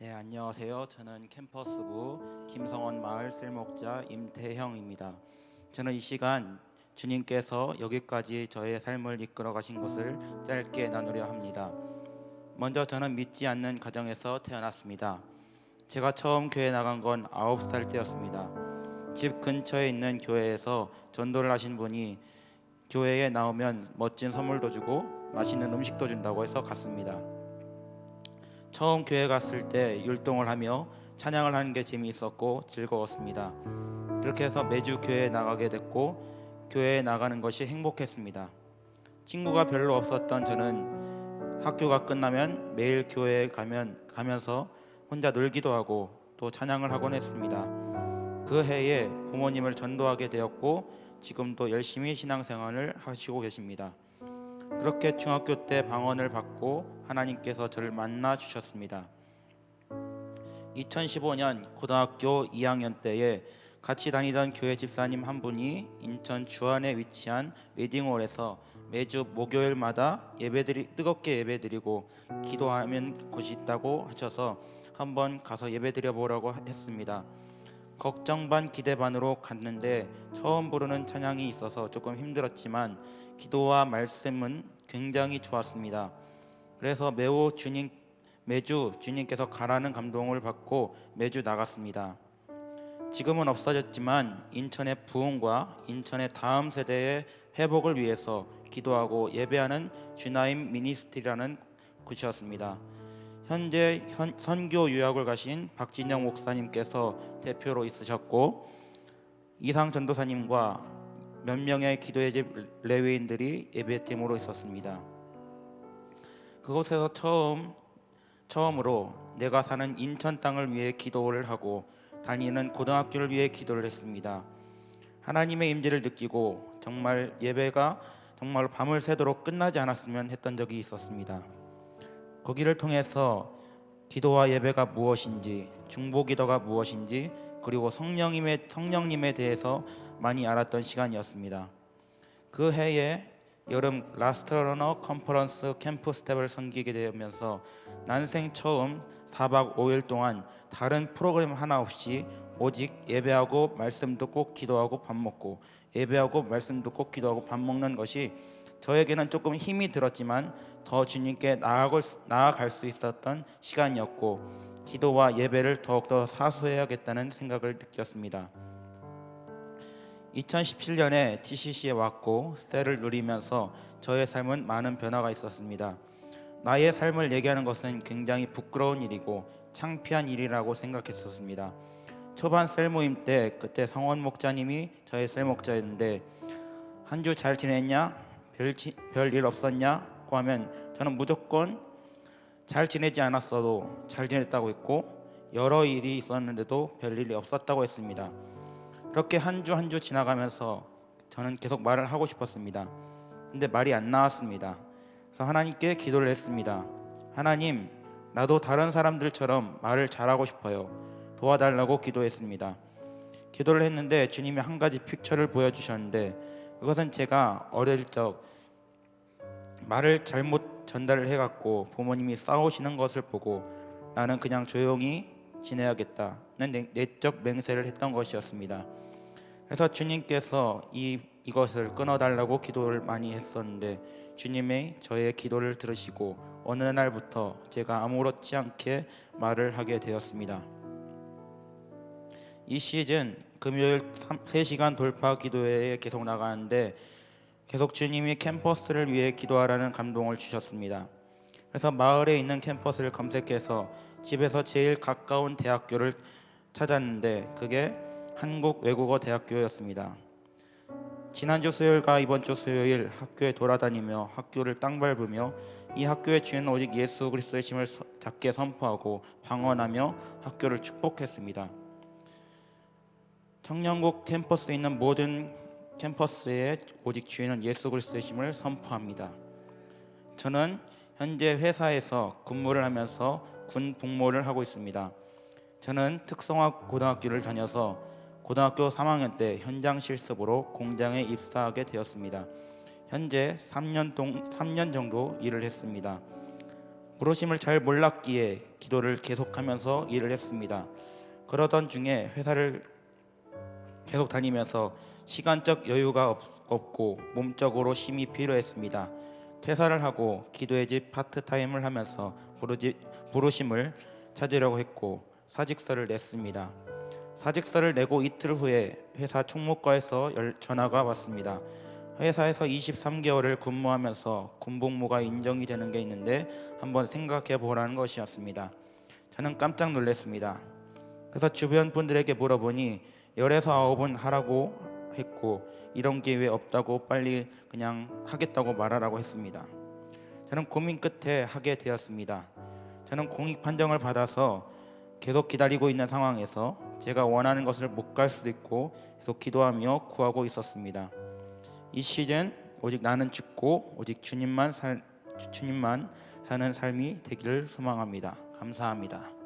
네, 안녕하세요. 저는 캠퍼스부 김성원 마을 셀목자 임태형입니다. 저는 이 시간 주님께서 여기까지 저의 삶을 이끌어 가신 것을 짧게 나누려 합니다. 먼저 저는 믿지 않는 가정에서 태어났습니다. 제가 처음 교회 나간 건 아홉 살 때였습니다. 집 근처에 있는 교회에서 전도를 하신 분이 교회에 나오면 멋진 선물도 주고 맛있는 음식도 준다고 해서 갔습니다. 처음 교회 갔을 때 율동을 하며 찬양을 하는 게 재미있었고 즐거웠습니다. 그렇게 해서 매주 교회에 나가게 됐고 교회에 나가는 것이 행복했습니다. 친구가 별로 없었던 저는 학교가 끝나면 매일 교회에 가면 가면서 혼자 놀기도 하고 또 찬양을 하곤 했습니다. 그 해에 부모님을 전도하게 되었고 지금도 열심히 신앙생활을 하시고 계십니다. 그렇게 중학교 때 방언을 받고 하나님께서 저를 만나 주셨습니다. 2015년 고등학교 2학년 때에 같이 다니던 교회 집사님 한 분이 인천 주안에 위치한 웨딩홀에서 매주 목요일마다 예배드리 뜨겁게 예배드리고 기도하면 곳이 있다고 하셔서 한번 가서 예배드려 보라고 했습니다. 걱정 반 기대 반으로 갔는데 처음 부르는 찬양이 있어서 조금 힘들었지만 기도와 말씀은 굉장히 좋았습니다. 그래서 매우 주님 매주 주님께서 가라는 감동을 받고 매주 나갔습니다. 지금은 없어졌지만 인천의 부흥과 인천의 다음 세대의 회복을 위해서 기도하고 예배하는 주나임 미니스트리라는 곳이었습니다. 현재 현, 선교 유학을 가신 박진영 목사님께서 대표로 있으셨고 이상 전도사님과 몇 명의 기도의 집 레위인들이 예배팀으로 있었습니다. 그곳에서 처음 처음으로 내가 사는 인천 땅을 위해 기도를 하고 다니는 고등학교를 위해 기도를 했습니다. 하나님의 임재를 느끼고 정말 예배가 정말 밤을 새도록 끝나지 않았으면 했던 적이 있었습니다. 거기를 통해서 기도와 예배가 무엇인지, 중보기도가 무엇인지, 그리고 성령님의 성령님에 대해서 많이 알았던 시간이었습니다. 그 해에 여름 라스트러너 컨퍼런스 캠프 스텝을 섬기게 되면서 난생 처음 4박 5일 동안 다른 프로그램 하나 없이 오직 예배하고 말씀 듣고 기도하고 밥 먹고 예배하고 말씀 듣고 기도하고 밥 먹는 것이 저에게는 조금 힘이 들었지만 더 주님께 나아갈, 수 있었던 시간이었고 기도와 예배를 더욱더 사수해야겠다는 생각을 느꼈습니다. 2017년에 TCC에 왔고 셀을 누리면서 저의 삶은 많은 변화가 있었습니다. 나의 삶을 얘기하는 것은 굉장히 부끄러운 일이고 창피한 일이라고 생각했었습니다. 초반 셀 모임 때 그때 성원 목자님이 저의 셀 목자였는데 한 주 잘 지냈냐? 별일 없었냐고 하면 저는 무조건 잘 지내지 않았어도 잘 지냈다고 했고 여러 일이 있었는데도 별 일이 없었다고 했습니다. 그렇게 한 주 한 주 지나가면서 저는 계속 말을 하고 싶었습니다. 근데 말이 안 나왔습니다. 그래서 하나님께 기도를 했습니다. 하나님, 나도 다른 사람들처럼 말을 잘하고 싶어요. 도와달라고 기도했습니다. 기도를 했는데 주님이 한 가지 픽처를 보여주셨는데 그것은 제가 어릴 적 말을 잘못 전달을 해갖고 부모님이 싸우시는 것을 보고 나는 그냥 조용히 지내야겠다는 내적 맹세를 했던 것이었습니다. 그래서 주님께서 이 이것을 끊어달라고 기도를 많이 했었는데 주님의 저의 기도를 들으시고 어느 날부터 제가 아무렇지 않게 말을 하게 되었습니다. 이 시즌 금요일 3시간 돌파 기도회에 계속 나가는데 계속 주님이 캠퍼스를 위해 기도하라는 감동을 주셨습니다. 그래서 마을에 있는 캠퍼스를 검색해서 집에서 제일 가까운 대학교를 찾았는데 그게 한국 외국어 대학교였습니다. 지난주 수요일과 이번 주 수요일 학교에 돌아다니며 학교를 땅 밟으며 이 학교의 주인은 오직 예수 그리스도의 심을 작게 선포하고 방언하며 학교를 축복했습니다. 청년국 캠퍼스에 있는 모든 캠퍼스에 오직 주인은 예수 그리스도의 심을 선포합니다. 저는 현재 회사에서 근무를 하면서 군 복무를 하고 있습니다. 저는 특성화 고등학교를 다녀서 고등학교 3학년 때 현장 실습으로 공장에 입사하게 되었습니다. 현재 3년 동 3년 정도 일을 했습니다. 부르심을 잘 몰랐기에 기도를 계속하면서 일을 했습니다. 그러던 중에 회사를 계속 다니면서 시간적 여유가 없, 없고 몸적으로 힘이 필요했습니다. 퇴사를 하고 기도의 집 파트타임을 하면서 부르지, 부르심을 찾으려고 했고 사직서를 냈습니다. 사직서를 내고 이틀 후에 회사 총무과에서 열- 전화가 왔습니다. 회사에서 23개월을 근무하면서 군복무가 인정이 되는 게 있는데 한번 생각해 보라는 것이었습니다. 저는 깜짝 놀랐습니다. 그래서 주변 분들에게 물어보니 열에서 아홉은 하라고 했고 이런 기회 없다고 빨리 그냥 하겠다고 말하라고 했습니다. 저는 고민 끝에 하게 되었습니다. 저는 공익 판정을 받아서 계속 기다리고 있는 상황에서 제가 원하는 것을 못 갈 수도 있고 계속 기도하며 구하고 있었습니다. 이 시즌 오직 나는 죽고 오직 주님만 살 주님만 사는 삶이 되기를 소망합니다. 감사합니다.